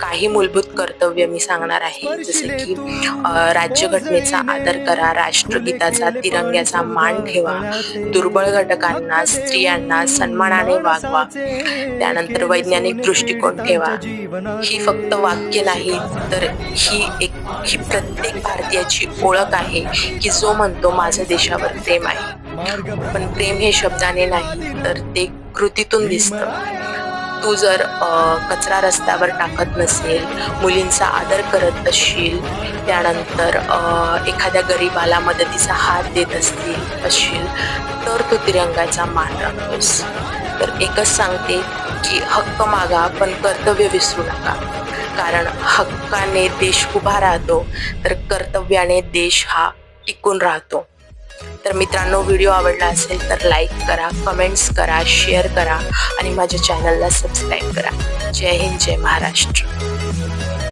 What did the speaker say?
काही मूलभूत कर्तव्य मी सांगणार आहे जसे की राज्यघटनेचा आदर करा राष्ट्रगीताचा तिरंग्याचा मान ठेवा दुर्बळ घटकांना स्त्रियांना सन्मानाने वागवा त्यानंतर वैज्ञानिक दृष्टिकोन ठेवा. ही फक्त वाक्य नाही तर ही एक ही प्रत्येक भारतीयाची ओळख आहे की जो म्हणतो माझं देशावर प्रेम आहे. पण प्रेम हे शब्दाने नाही तर ते कृतीतून दिसतं. तू जर कचरा रस्त्यावर टाकत नसेल मुलींचा आदर करत असशील त्यानंतर एखाद्या गरीबाला मदतीचा हात देत असतील असशील तर तू तिरंगाचा मान राखतोस. तर एकच सांगते की हक्क मागा पण कर्तव्य विसरू नका. कारण हक्काने देश उभा राहतो तर कर्तव्याने देश हा टिकून राहतो. तर मित्रांनो व्हिडिओ आवडला असेल तर लाईक करा कमेंट्स करा शेअर करा आणि माझ्या चॅनलला सबस्क्राईब करा. जय हिंद जय महाराष्ट्र.